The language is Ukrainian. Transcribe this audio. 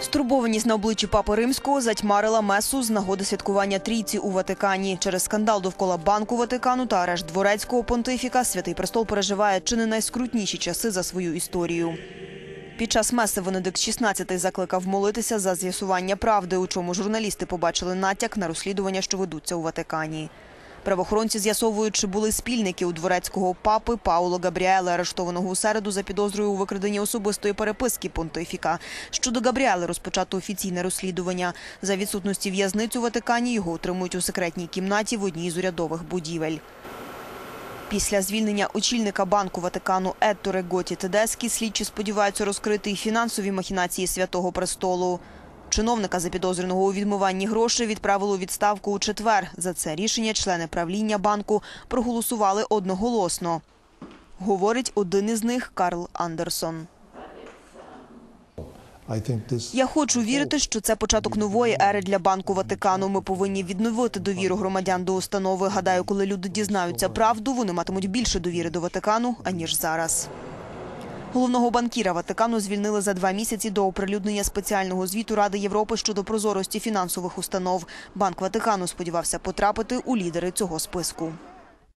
Стурбованість на обличчі папи римського затьмарила месу з нагоди святкування трійці у Ватикані. Через скандал довкола банку Ватикану та арешт дворецького понтифіка святий престол переживає чи не найскрутніші часи за свою історію. Під час меси Венедикт XVI закликав молитися за з'ясування правди, у чому журналісти побачили натяк на розслідування, що ведуться у Ватикані. Правоохоронці з'ясовують, чи були спільники у дворецького папи Пауло Габріеле, арештованого у середу за підозрою у викраденні особистої переписки понтифіка. Щодо Габріеле розпочато офіційне розслідування. За відсутності в'язниць у Ватикані його утримують у секретній кімнаті в одній з урядових будівель. Після звільнення очільника банку Ватикану Етторе Готі Тедескі слідчі сподіваються розкрити й фінансові махінації Святого Престолу. Чиновника, запідозреного у відмиванні грошей, відправили у відставку у четвер. За це рішення члени правління банку проголосували одноголосно. Говорить один із них Карл Андерсон. Я хочу вірити, що це початок нової ери для банку Ватикану. Ми повинні відновити довіру громадян до установи. Гадаю, коли люди дізнаються правду, вони матимуть більше довіри до Ватикану аніж зараз. Головного банкіра Ватикану звільнили за два місяці до оприлюднення спеціального звіту Ради Європи щодо прозорості фінансових установ. Банк Ватикану сподівався потрапити у лідери цього списку.